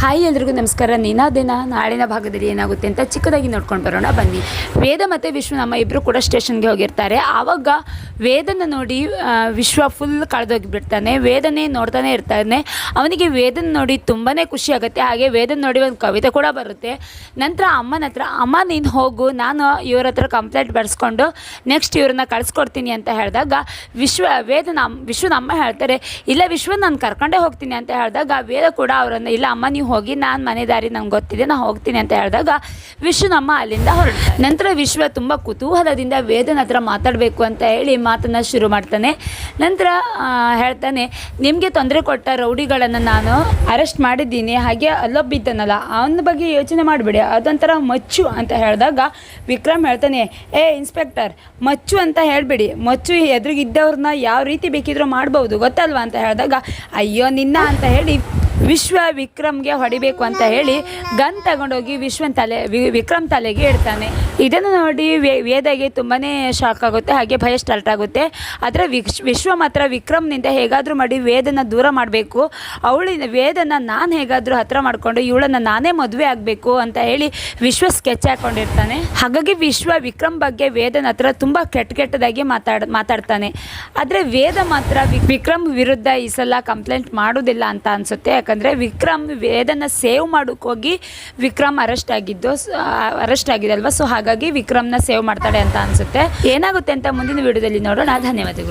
Hi ಎಲ್ರಿಗೂ ನಮಸ್ಕಾರ. ನಿನ್ನ ದಿನ ನಾಳಿನ ಭಾಗದಲ್ಲಿ ಏನಾಗುತ್ತೆ ಅಂತ ಚಿಕ್ಕದಾಗಿ ನೋಡ್ಕೊಂಡು ಬರೋಣ. ಬನ್ನಿ. ವೇದ ಮತ್ತು ವಿಶ್ವ ನಮ್ಮ ಇಬ್ಬರು ಕೂಡ ಸ್ಟೇಷನ್ಗೆ ಹೋಗಿರ್ತಾರೆ. ಆವಾಗ ವೇದನ ನೋಡಿ ವಿಶ್ವ ಫುಲ್ ಕಳೆದೋಗಿಬಿಡ್ತಾನೆ. ವೇದನೆ ನೋಡ್ತಾನೆ ಇರ್ತಾನೆ. ಅವನಿಗೆ ವೇದನ ನೋಡಿ ತುಂಬಾ ಖುಷಿ ಆಗುತ್ತೆ. ಹಾಗೆ ವೇದನ ನೋಡಿ ಒಂದು ಕವಿತೆ ಕೂಡ ಬರುತ್ತೆ. ನಂತರ ಅಮ್ಮನ ಹತ್ರ, ಅಮ್ಮ, ನೀನು ಹೋಗು. ನಾನು ಇವ್ರ ಹತ್ರ ಕಂಪ್ಲೇಂಟ್ ಬರೆಸ್ಕೊಂಡು ನೆಕ್ಸ್ಟ್ ಇವ್ರನ್ನ ಕಳಿಸ್ಕೊಡ್ತೀನಿ ಅಂತ ಹೇಳಿದಾಗ, ವಿಶ್ವ ವೇದನ ವಿಶ್ವನ ಅಮ್ಮ ಹೇಳ್ತಾರೆ, ಇಲ್ಲ ವಿಶ್ವ ನಾನು ಕರ್ಕೊಂಡೇ ಹೋಗ್ತೀನಿ ಅಂತ ಹೇಳಿದಾಗ, ವೇದ ಕೂಡ ಅವರನ್ನು, ಇಲ್ಲ ಅಮ್ಮ, ನೀವು ಹೋಗಿ ನಾನು ಮನೆ ದಾರಿ ನಂಗೆ ಗೊತ್ತಿದೆ ನಾನು ಹೋಗ್ತೀನಿ ಅಂತ ಹೇಳಿದಾಗ ವಿಶ್ವನಮ್ಮ ಅಲ್ಲಿಂದ ಹೊರಡ್ತಾರೆ ನಂತರ ವಿಶ್ವ ತುಂಬ ಕುತೂಹಲದಿಂದ ವೇದನ ಹತ್ರ ಮಾತಾಡಬೇಕು ಅಂತ ಹೇಳಿ ಮಾತನ್ನು ಶುರು ಮಾಡ್ತಾನೆ. ನಂತರ ಹೇಳ್ತಾನೆ, ನಿಮಗೆ ತೊಂದರೆ ಕೊಟ್ಟ ರೌಡಿಗಳನ್ನು ನಾನು ಅರೆಸ್ಟ್ ಮಾಡಿದ್ದೀನಿ. ಹಾಗೆ ಅಲ್ಲೊಬ್ಬಿದ್ದನಲ್ಲ, ಅವನ ಬಗ್ಗೆ ಯೋಚನೆ ಮಾಡಿಬಿಡಿ. ಅದೊಂಥರ ಮಚ್ಚು ಅಂತ ಹೇಳಿದಾಗ ವಿಕ್ರಮ್ ಹೇಳ್ತಾನೆ, ಏ, ಇನ್ಸ್ಪೆಕ್ಟರ್, ಮಚ್ಚು ಅಂತ ಹೇಳಿಬಿಡಿ. ಮಚ್ಚು ಎದುರಿಗಿದ್ದವ್ರನ್ನ ಯಾವ ರೀತಿ ಬೇಕಿದ್ರೂ ಮಾಡ್ಬೋದು, ಗೊತ್ತಲ್ವಾ? ಅಂತ ಹೇಳಿದಾಗ, ಅಯ್ಯೋ, ನಿನ್ನ ಅಂತ ಹೇಳಿ ವಿಶ್ವ ವಿಕ್ರಮ್ಗೆ ಹೊಡಿಬೇಕು ಅಂತ ಹೇಳಿ ಗನ್ ತಗೊಂಡೋಗಿ ವಿಶ್ವನ್ ತಲೆ ವಿಕ್ರಮ್ ತಲೆಗೆ ಇಡ್ತಾನೆ. ಇದನ್ನು ನೋಡಿ ವೇದಗೆ ತುಂಬಾ ಶಾಕ್ ಆಗುತ್ತೆ, ಹಾಗೆ ಭಯ ಸ್ಟಾರ್ಟ್ ಆಗುತ್ತೆ. ಆದರೆ ವಿಶ್, ವಿಶ್ವ ಮಾತ್ರ ವಿಕ್ರಮ್ನಿಂದ ಹೇಗಾದರೂ ಮಾಡಿ ವೇದನ ದೂರ ಮಾಡಬೇಕು. ಅವಳಿನ ವೇದನ ನಾನು ಹೇಗಾದರೂ ಹತ್ರ ಮಾಡಿಕೊಂಡು ಇವಳನ್ನು ನಾನೇ ಮದುವೆ ಆಗಬೇಕು ಅಂತ ಹೇಳಿ ವಿಶ್ವ ಸ್ಕೆಚ್ ಹಾಕೊಂಡಿರ್ತಾನೆ. ಹಾಗಾಗಿ ವಿಶ್ವ ವಿಕ್ರಮ್ ಬಗ್ಗೆ ವೇದನ ಹತ್ರ ತುಂಬ ಕೆಟ್ಟ ಕೆಟ್ಟದಾಗಿ ಮಾತಾಡ್, ಮಾತಾಡ್ತಾನೆ. ಆದರೆ ವೇದ ಮಾತ್ರ ವಿಕ್ರಮ್ ವಿರುದ್ಧ ಈ ಸಲ ಕಂಪ್ಲೇಂಟ್ ಮಾಡೋದಿಲ್ಲ ಅಂತ ಅನಿಸುತ್ತೆ. ಯಾಕಂದರೆ ವಿಕ್ರಮ್ ವೇದನ ಸೇವ್ ಮಾಡೋಕೆ ಹೋಗಿ ವಿಕ್ರಮ್ ಅರೆಸ್ಟ್ ಆಗಿದ್ದು ಅರೆಸ್ಟ್ ಆಗಿದೆ ಅಲ್ವಾ ಸೊ ಹಾಗಾಗಿ ವಿಕ್ರಮ್ನ ಸೇವ್ ಮಾಡ್ತಾಳೆ ಅಂತ ಅನಿಸುತ್ತೆ. ಏನಾಗುತ್ತೆ ಅಂತ ಮುಂದಿನ ವಿಡಿಯೋದಲ್ಲಿ ನೋಡೋಣ. ಧನ್ಯವಾದಗಳು.